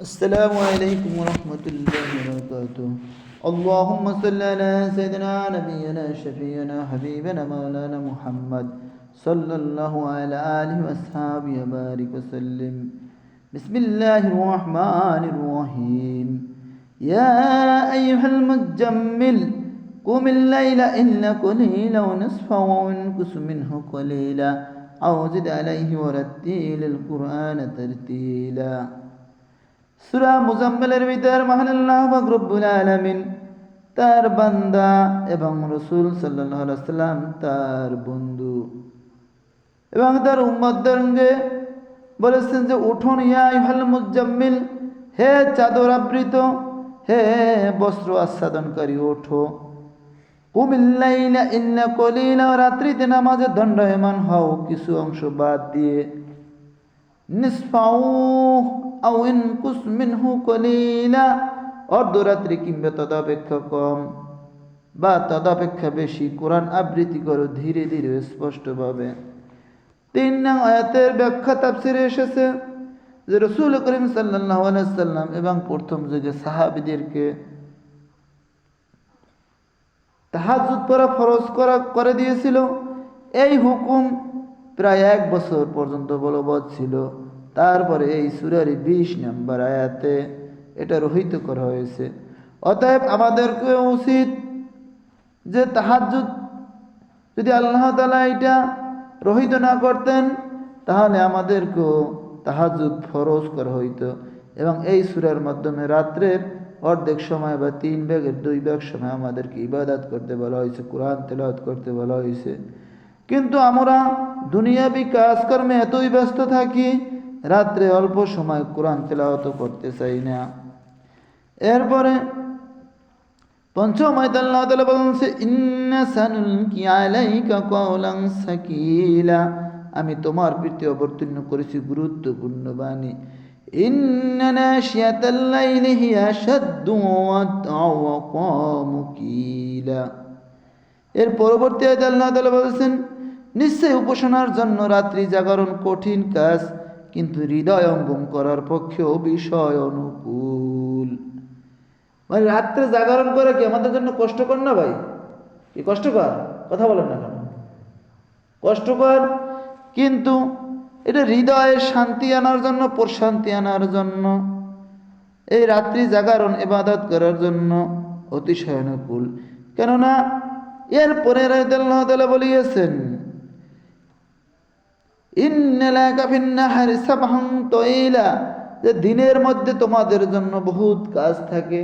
السلام عليكم ورحمة الله وبركاته. اللهم صل على سيدنا نبينا شفينا حبيبنا مولانا محمد صلى الله على آله وأصحابه وبارك وسلم. بسم الله الرحمن الرحيم. يا أيها المجمل قم الليل إلا قليلا ونصفه وانقص منه قليلا. أو زد عليه ورتيل القرآن ترتيلا. সুরা মুজাম্মেলের ভিতর মহানাল্লাহ তার বান্দা এবং রসুল সাল্লাম তার বন্ধু। এবং তার উম্মদকে বলেছেন যে, উঠুন ইয়াইহাল মুজাম্মিল, হে চাদর আবৃত, হে বস্ত্র আচ্ছাদনকারী ওঠো। কুমিল্লাইলা ইল্লা কলিলা, রাত্রিতে নামাজে দণ্ডায়মান হও, কিছু অংশ বাদ দিয়ে। নিসফাউ আও ইনকুস মিনহু কলিলা। অর্ধরাত্রি কিংবা তদাপেক্ষা কম বা তদাপেক্ষা বেশি। কোরআন আবৃত্তি করো ধীরে ধীরে, স্পষ্টভাবে। তিন নং আয়াতের ব্যাখ্যা তাফসিরে এসেছে যে রসুল করিম সাল্লাহ সাল্লাম এবং প্রথম যুগে সাহাবিদেরকে তাহাজুদ পরা ফরজ করা, করে দিয়েছিল। এই হুকুম প্রায় এক বছর পর্যন্ত বলবৎ ছিল। তারপরে এই সুরারি বিশ নম্বর আয়াতে এটা রহিত করা হয়েছে। অতএব আমাদেরকে উচিত যে তাহাজুদ যদি আল্লাহ তালা এটা রহিত না করতেন, তাহলে আমাদেরকেও তাহাজুদ ফরজ করা হইতো এবং এই সুরার মাধ্যমে রাত্রের অর্ধেক সময় বা তিন ভাগের দুই ব্যাগ সময় আমাদেরকে ইবাদত করতে বলা হয়েছে, কোরআন তেলাওয়াত করতে বলা হয়েছে। কিন্তু আমরা দুনিয়াবি কাজকর্মে এতই ব্যস্ত থাকি, রাত্রে অল্প সময় কোরআন তেলাওয়াত করতে চাই না। এরপরে পঞ্চম আমি তোমার প্রতি অবতীর্ণ করেছি গুরুত্বপূর্ণ বাণী। এর পরবর্তী আয়াতে আল্লাহ বলেছেন নিশ্চয় উপাসনার জন্য রাত্রি জাগরণ কঠিন কাজ, কিন্তু হৃদয় অঙ্গম করার পক্ষেও বিষয় অনুকূল। মানে রাত্রে জাগরণ করে কি আমাদের জন্য কষ্টকর না ভাই? কি কষ্টকর? কথা বলেন না কেন? কষ্টকর, কিন্তু এটা হৃদয়ে শান্তি আনার জন্য, প্রশান্তি আনার জন্য। এই রাত্রি জাগরণ এবাদত করার জন্য অতিশয় অনুকূল। কেননা, এর পরে রায়দাল্লাহ তালা বলিয়েছেন যে দিনের মধ্যে তোমাদের জন্য বহুত কাজ থাকে,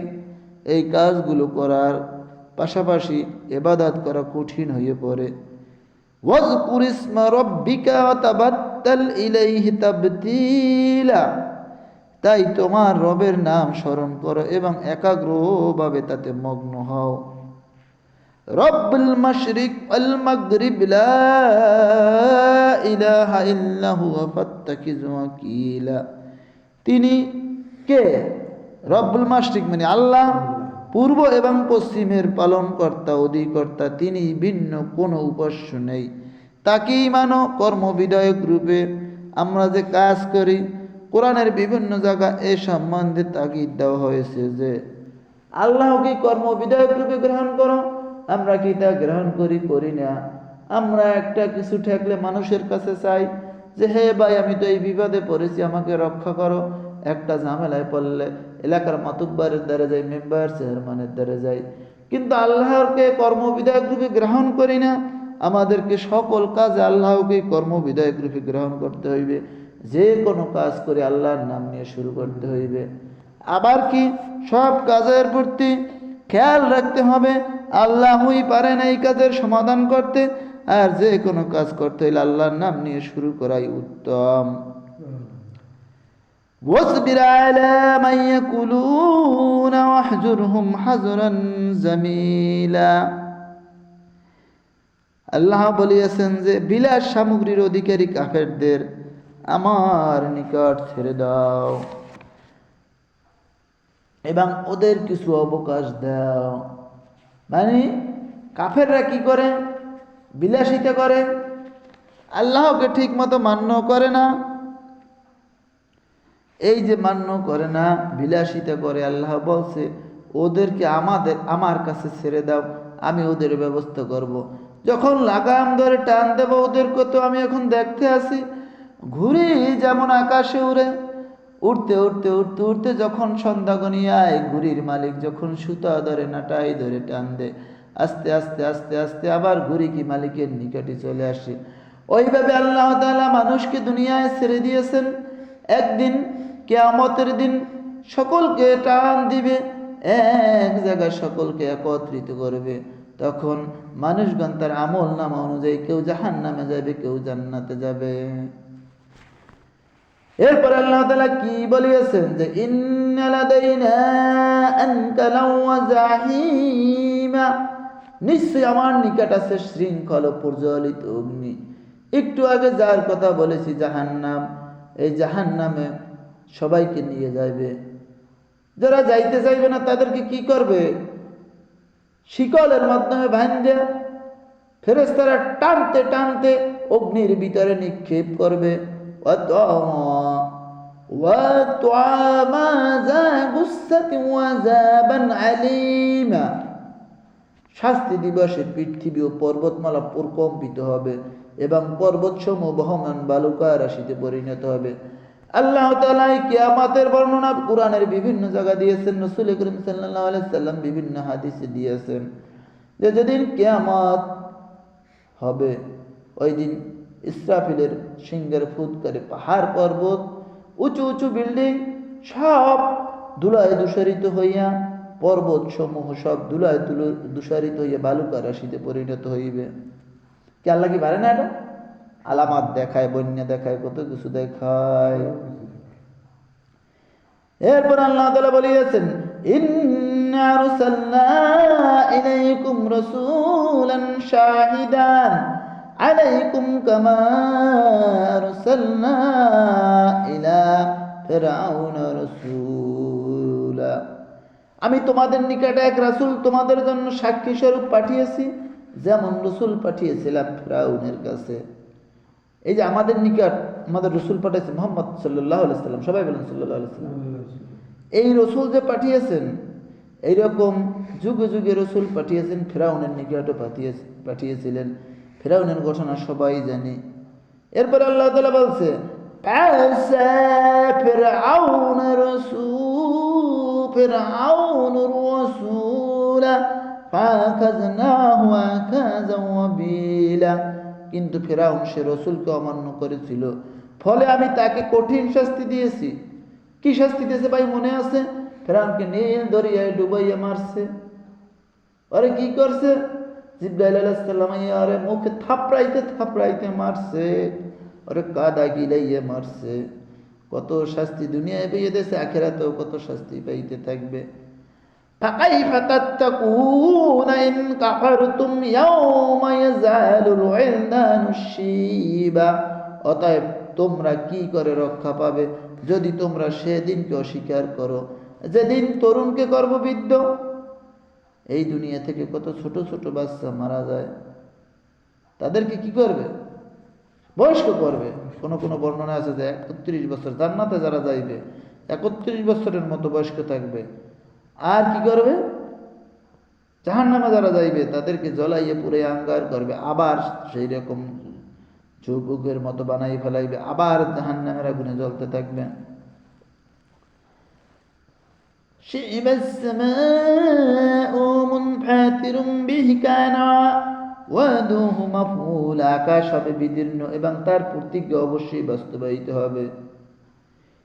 এই কাজগুলো করার পাশাপাশি এবাদাত করা কঠিন হয়ে পড়ে। তাই তোমার রবের নাম স্মরণ করো এবং একাগ্রভাবে তাতে মগ্ন হও। আল মাগরিব লা ইলাহা ইল্লা হুয়া ফাত্তাকিযু ওয়াকিলা। তিনি কে? রব্বুল মাশরিক মানে আল্লাহ। পূর্ব এবং পশ্চিমের পালনকর্তা, অধিকর্তা, তিনি ভিন্ন, কোনো উপাস্য নেই। তাকেই মানো কর্মবিধায়ক রূপে। আমরা যে কাজ করি, কোরআনের বিভিন্ন জায়গা এ সম্বন্ধে তাগিদ দেওয়া হয়েছে যে আল্লাহকে কর্মবিধায়ক রূপে গ্রহণ করো? আমরা কি তা গ্রহণ করি করি না। আমরা একটা কিছু ঠেকলে মানুষের কাছে চাই যে, হে ভাই, আমি তো এই বিপদে পড়েছি, আমাকে রক্ষা করো। একটা ঝামেলায় পড়লে এলাকার মাতুব্বারের দ্বারা যাই, মেম্বার চেয়ারম্যানের দ্বারা যাই। কিন্তু আল্লাহকে কর্মবিধায়ক রূপে গ্রহণ করি না, আমাদেরকে সকল কাজে আল্লাহকে কর্মবিধায়ক রূপে গ্রহণ করতে হইবে। যে কোনো কাজ করে আল্লাহর নাম নিয়ে শুরু করতে হইবে। আবার কি? সব কাজের প্রতি খেয়াল রাখতে হবে আল্লাহই পারেন এই কাজের সমাধান করতে আর যে কোনো কাজ করতে হইলে আল্লাহর নাম নিয়ে শুরু করাই উত্তম واصبر على من يقولون واحجرهم حجرا جميلا আল্লাহ বলিয়াছেন যে বিলাস সামগ্রীর অধিকারী কাফেরদের আমার নিকট ছেড়ে দাও এবং ওদের কিছু অবকাশ দাও। মানে কাফেররা কি করে? বিলাসিতা করে। আল্লাহকে ঠিক মতো মান্য করে না। এই যে মান্য করে না, বিলাসিতা করে, আল্লাহ বলছে, ওদেরকে আমাদের, আমার কাছে ছেড়ে দাও, আমি ওদের ব্যবস্থা করব। যখন লাগাম ধরে টান দেবো ওদেরকে, তো আমি এখন দেখতে আসি ঘুরি যেমন আকাশে উড়ে উঠতে উঠতে উঠতে উঠতে যখন সন্ধ্যা গনিয়ায় ঘুড়ির মালিক যখন সুতা ধরে নাটাই ধরে টান দেয় আস্তে আস্তে আস্তে আস্তে আবার ঘুড়ি কি মালিকের নিকটে চলে আসে। ওইভাবে আল্লাহ তাআলা মানুষকে দুনিয়ায় ছেড়ে দিয়েছেন। একদিন কেয়ামতের দিন সকলকে টান দিবে, এক জায়গায় সকলকে একত্রিত করবে। তখন মানুষগণ তার আমল নামা অনুযায়ী কেউ জাহান নামে যাবে, কেউ জান্নাতে যাবে। এরপর আল্লাহ তালা কি বলিয়েছেন যে নিশ্চয় আমার নিকট আছে শৃঙ্খল প্রজ্বলিত অগ্নি। একটু আগে যার কথা বলেছি, জাহান্নাম, এই জাহান্নামে সবাইকে নিয়ে যাইবে। যারা যাইতে চাইবে না, তাদেরকে কি করবে? শিকলের মাধ্যমে ভাঙবে ফেরেস্তারা টানতে টানতে অগ্নির ভিতরে নিক্ষেপ করবে। وطعما ذا غصة وعذابا أليما শাস্তি দিবসে পৃথিবী ও পর্বতমালা প্রকম্পিত হবে এবং পর্বতসমূহ বহমান বালুকা রাশিতে পরিণত হবে আল্লাহ তাআলা এই কিয়ামতের বর্ণনা কোরআনের বিভিন্ন জায়গা দিয়েছেন রসুল করিম সাল্লাল্লাহু আলাইহি সাল্লাম বিভিন্ন হাদিসে দিয়েছেন যে যেদিন কিয়ামত হবে ওই দিন ইসরাফিলের সিংহের ফুৎকারে পাহাড় পর্বত উঁচু উঁচু বিল্ডিং, সব ধুলায় দূষারিত হইয়া পর্বত সমূহ সব ধুলায় তুলো দূষারিত হইয়া বালুকা রাশিতে পরিণত হইবে। কি আল্লাহ কি পারে না এটা? আলামাত দেখায়, বন্যা দেখায়, কত কিছু দেখায়। এরপর আল্লাহ তাআলা বলিয়েছেন, ইন্না আরসালনা ইলাইকুম রাসূলান শাহিদান। আলাইকুম কামা আরসালনা ইলা ফিরআউনা রাসূলা। আমি তোমাদের নিকটে এক রাসূল তোমাদের জন্য সাক্ষী স্বরূপ পাঠিয়েছি, যেমন রসুল পাঠিয়েছিলাম ফেরাউনের কাছে। এই যে আমাদের নিকট আমাদের রসুল পাঠিয়েছে মোহাম্মদ সাল্লাহ সাল্লাম। সবাই বলেন সাল্লাহ সাল্লাম। এই রসুল যে পাঠিয়েছেন, এইরকম যুগে যুগে রসুল পাঠিয়েছেন ফেরাউনের নিকটও পাঠিয়েছে পাঠিয়েছিলেন। ফেরাউনের ঘটনা সবাই জানে। এরপর আল্লাহ তালা বলছে কিন্তু ফেরাউন সে রসুলকে অমান্য করেছিল। ফলে আমি তাকে কঠিন শাস্তি দিয়েছি। কি শাস্তি দিয়েছে ভাই মনে আছে? ফেরাউনকে নীল দরিয়ায় ডুবাইয়া মারছে। আরে কি করছে? জিব্রাইল আলাইসাল্লাম আরে মুখে থাপড়াইতে থাপড়াইতে মারছে আরে কাদা গিলাইয়ে মারছে কত শাস্তি দুনিয়ায় পেয়ে দিয়েছে আখেরাতেও কত শাস্তি পাইতে থাকবে فكيف تتقون إن كفرتم يوم يزال الولدان الشيبا অতএব তোমরা কি করে রক্ষা পাবে যদি তোমরা সেদিনকে অস্বীকার করো যেদিন তরুণকে গর্ভবিদ্ধ এই দুনিয়া থেকে কত ছোট ছোট বাচ্চা মারা যায়, তাদেরকে কি করবে? বয়স্ক করবে। কোন কোন বর্ণনা আছে যে একত্রিশ বছর জান্নাতে যারা যাইবে, একত্রিশ বছরের মতো বয়স্ক থাকবে। আর কি করবে? জাহান নামে যারা যাইবে, তাদেরকে জ্বলাইয়ে পুরে আঙ্গার করবে। আবার সেই রকম যুবকের মতো বানাই ফেলাইবে। আবার জাহান নামের আগুনে জ্বলতে থাকবে। شئب السماء منفاتر به كان وعده مفعول আকাশ হবে বিদীর্ণ এবং তার প্রতিজ্ঞা অবশ্যই বাস্তবায়িত হবে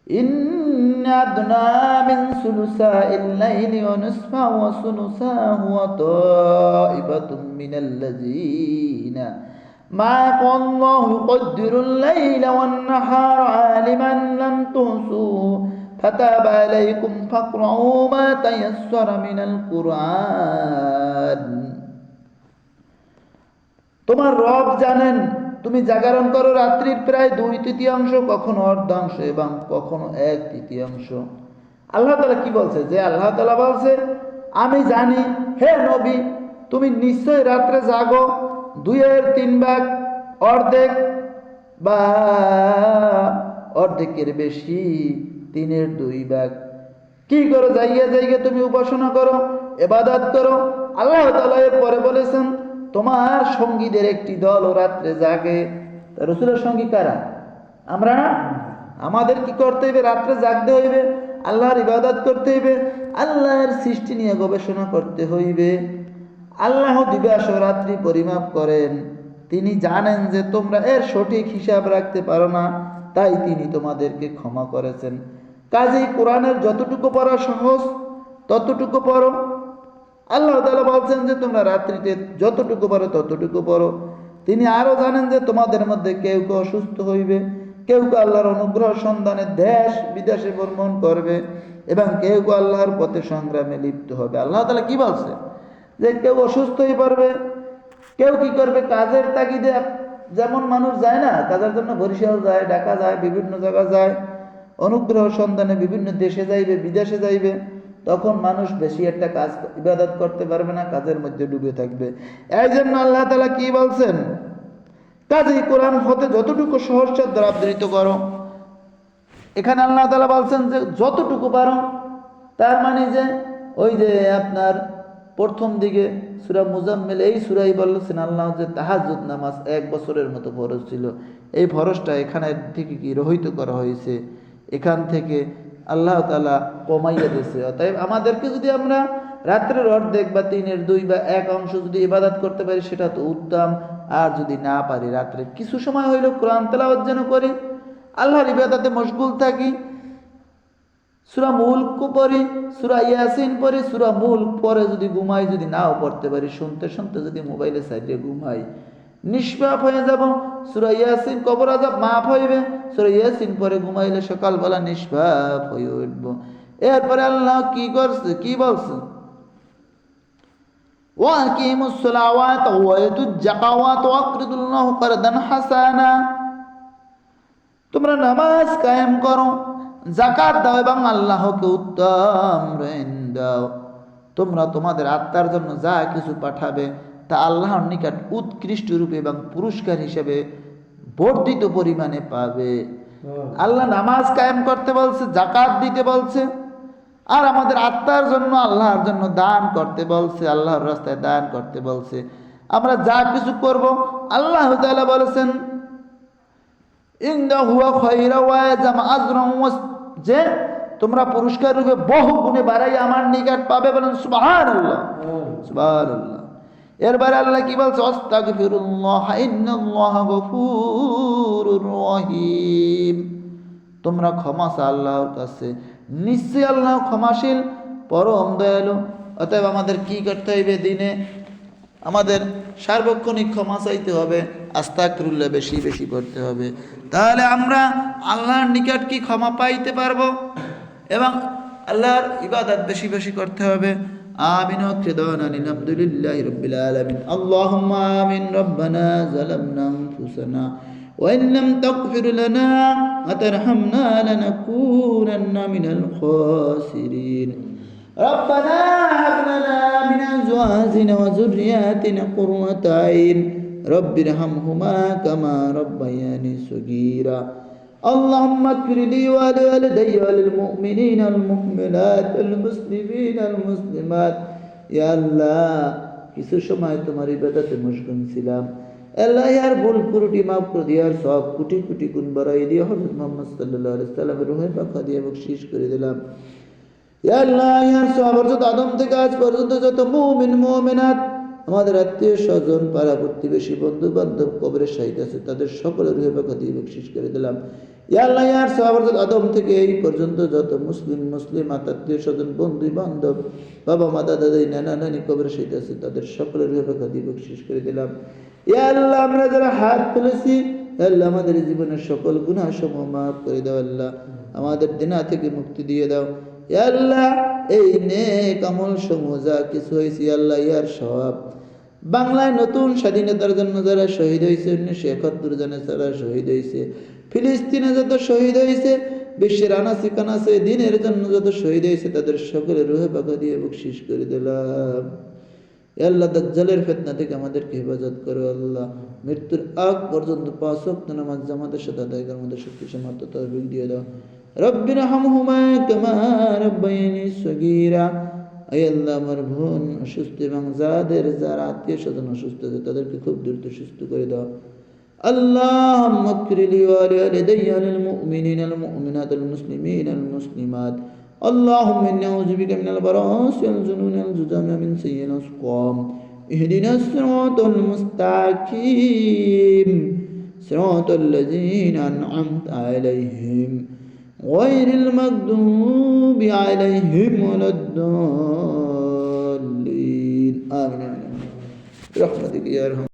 إن أدنى من ثلثاء الليل ونصفه وثلثاه وطائفة من الذين معك الله يقدر الليل والنهار عالما لم تحصوه فتاب عليكم فاقرؤوا ما تيسر من القرآن তোমার রব জানেন তুমি জাগরণ করো রাত্রির প্রায় দুই তৃতীয়াংশ কখনো অর্ধাংশ এবং কখনো এক তৃতীয়াংশ আল্লাহ তালা কি বলছে যে আল্লাহ তালা বলছে আমি জানি হে নবী তুমি নিশ্চয় রাত্রে জাগো দুইয়ের তিন ভাগ অর্ধেক বা অর্ধেকের বেশি তিনের দুই ভাগ। কি করো? জায়গা জায়গা তুমি উপাসনা করো, এবাদাত করো। আল্লাহ এর পরে বলেছেন, তোমার সঙ্গীদের একটি দল ও রাত্রে জাগে। রসুলের সঙ্গী কারা? আমরা না? আমাদের কি করতে হইবে? রাত্রে জাগতে হইবে, আল্লাহর ইবাদত করতে হইবে, আল্লাহর সৃষ্টি নিয়ে গবেষণা করতে হইবে। আল্লাহ দিবাস ও রাত্রি পরিমাপ করেন। তিনি জানেন যে তোমরা এর সঠিক হিসাব রাখতে পারো না, তাই তিনি তোমাদেরকে ক্ষমা করেছেন। কাজেই কোরআনের যতটুকু পড়া সহজ, ততটুকু পড়ো। আল্লাহ তালা বলছেন যে, তোমরা রাত্রিতে যতটুকু পারো ততটুকু পড়ো। তিনি আরও জানেন যে, তোমাদের মধ্যে কেউ কেউ অসুস্থ হইবে, কেউ কেউ আল্লাহর অনুগ্রহ সন্ধানে দেশ বিদেশে ভ্রমণ করবে এবং কেউ কেউ আল্লাহর পথে সংগ্রামে লিপ্ত হবে। আল্লাহ তাআলা কি বলছে? যে, কেউ অসুস্থ হয়ে পারবে কেউ কি করবে? কাজের তাগিদে, যেমন মানুষ যায় না, কাজের জন্য বরিশাল যায়, ঢাকা যায়, বিভিন্ন জায়গা যায়। অনুগ্রহ সন্ধানে বিভিন্ন দেশে যাইবে, বিদেশে যাইবে, তখন মানুষ বেশি একটা কাজ, ইবাদত করতে পারবে না, কাজের মধ্যে ডুবে থাকবে। এই জন্য আল্লাহ তালা কি বলছেন? কাজেই কোরআন হতে যতটুকু সহজসাধ্য আবৃত করো। এখানে আল্লাহ তালা বলছেন যে, যতটুকু পারো, তার মানে যে, ওই যে আপনার প্রথম দিকে সুরা মুজাম্মেল, এই সুরাই বলছেন আল্লাহ যে তাহাজুদ নামাজ এক বছরের মতো ফরজ ছিল। এই ফরজটা এখানে থেকে কি রহিত করা হয়েছে? এখান থেকে আল্লাহ তালা কমাইয়া দিয়েছে। অতএব আমাদেরকে যদি আমরা রাত্রের অর্ধেক বা তিনের দুই বা এক অংশ যদি ইবাদত করতে পারি, সেটা তো উত্তম। আর যদি না পারি, রাত্রে কিছু সময় হইল কোরআন তেলাওয়াত যেন করি, আল্লাহর ইবাদতে মশগুল থাকি, সুরা মুল্ক পড়ি, সুরা ইয়াসিন পড়ি, সুরা মুল্ক পরে যদি ঘুমাই, যদি নাও পড়তে পারি, শুনতে শুনতে যদি মোবাইলে সাইডে ঘুমাই নিষ্পাপ হয়ে যাব সুরা ইয়াসিন কবর আজাব মাফ হইবে সুরা ইয়াসিন পরে ঘুমাইলে সকালবেলা নিষ্পাপ হয়ে উঠব এরপরে আল্লাহ কি করছে কি বলছে وأقيموا الصلوات وآتوا الزكوات وأقرضوا الله قرضا حسنا তোমরা নামাজ কায়েম করো জাকাত দাও এবং আল্লাহকে উত্তম ঋণ দাও তোমরা তোমাদের আত্মার জন্য যা কিছু পাঠাবে তা আল্লাহর নিকট উৎকৃষ্ট রূপে এবং পুরস্কার হিসেবে বর্ধিত পরিমাণে পাবে। আল্লাহ নামাজ কায়েম করতে বলছে জাকাত দিতে বলছে আর আমাদের আত্মার জন্য আল্লাহর জন্য দান করতে বলছে আল্লাহর রাস্তায় দান করতে বলছে। আমরা যা কিছু করব আল্লাহ তাআলা বলেছেন ইন্দা হুয়া খয়রা ওয়া জামা আজরাম যে তোমরা পুরস্কার রূপে বহু গুণে বাড়াই আমার নিকট পাবে বলেন সুবহানাল্লাহ। সুবহানাল্লাহ। এরবারে আল্লাহ কি বলছে? রহিম। তোমরা ক্ষমা আল্লাহর কাছে। নিশ্চয়ই আল্লাহ ক্ষমাশীল, পরম দয়ালু। অতএব আমাদের কি করতে হইবে দিনে? আমাদের সার্বক্ষণিক ক্ষমা চাইতে হবে আস্তাকরুল্লাহ বেশি বেশি করতে হবে। তাহলে আমরা আল্লাহর নিকট কি ক্ষমা পাইতে পারব? এবং আল্লাহর ইবাদত বেশি বেশি করতে হবে। آمين وكدانا الحمد لله رب العالمين اللهم آمين ربنا ظلمنا أنفسنا وإن لم تغفر لنا وترحمنا لنكونن من الخاسرين. ربنا هب لنا من أزواجنا وذرياتنا قرة عين رب ارحمهما كما ربياني صغيرا. اللهم اغفر لي ولوالدي وللمؤمنين والمؤمنات والمسلمين والمسلمات يا الله কিছু সময় তোমার ইবাদতে মশগুল ছিলাম আল্লাহ ইয়ার ভুল পুরুটি মাফ করে দিয়ার সব কোটি কোটি গুণ বাড়াই দিয়ে হযরত মুহাম্মদ সাল্লাল্লাহু আলাইহি সাল্লামের রূহে পাকা দিয়ে বকশিশ করে দিলাম ইয়া আল্লাহ ইয়ার সবার যত আদম থেকে আজ পর্যন্ত যত মুমিন মুমিনাত আমাদের আত্মীয় স্বজন পাড়া প্রতিবেশী বন্ধু বান্ধব কবরের শাহিদ আছে তাদের সকলের রূহে পাকা দিয়ে বকশিশ করে দিলাম ইয়া ইয়ার আদম থেকে এই পর্যন্ত যত মুসলিম মুসলিম, আত্মীয় স্বজন, বন্ধু, বান্ধব, বাবা নানা, নানি শাহিদ আছে, তাদের সকলের করে দিলাম। আমরা যারা হাত তুলেছি আল্লাহ, আমাদের জীবনের সকল গুনাহ সমূহ মাফ করে দাও, আল্লাহ। আমাদের দিনা থেকে মুক্তি দিয়ে দাও। আল্লাহ, এই নেক আমল সমূহ যা কিছু হয়েছে আল্লাহ, ইয়ার সব বাংলায় নতুন স্বাধীনতার জন্য যারা শহীদ হয়েছে, উনিশশো একাত্তর জনে যারা শহীদ হয়েছে। ফিলিস্তিনে যত শহীদ হয়েছে, বিশ্বের আনাসি কানাসে দিনের জন্য যত শহীদ হয়েছে, তাদের সকলের রুহে পাকা দিয়ে বকশিস করে দিলাম। আল্লাহ দাজ্জালের ফেতনা থেকে আমাদেরকে হেফাজত করো আল্লাহ। মৃত্যুর আগ পর্যন্ত পাঁচ অক্ত নামাজ আমাদের সাথে আদায় করার মধ্যে শক্তি সামর্থ্য তহবিল দিয়ে দাও। রব্বির হামহুমা কামা রব্বাইনি সগীরা। এই আল্লাহ আমার বোন অসুস্থ এবং যাদের যারা আত্মীয় স্বজন অসুস্থ তাদেরকে খুব দ্রুত সুস্থ করে দাও। اللهم اغفر لي ولوالدي وللمؤمنين المؤمنات المسلمين المسلمات اللهم إني أعوذ بك من البراس والجنون والجذام من سيء الأسقام. اهدنا الصراط المستقيم. صراط الذين أنعمت عليهم. غير المغضوب عليهم ولا الضالين. آمين. برحمتك يا أرحم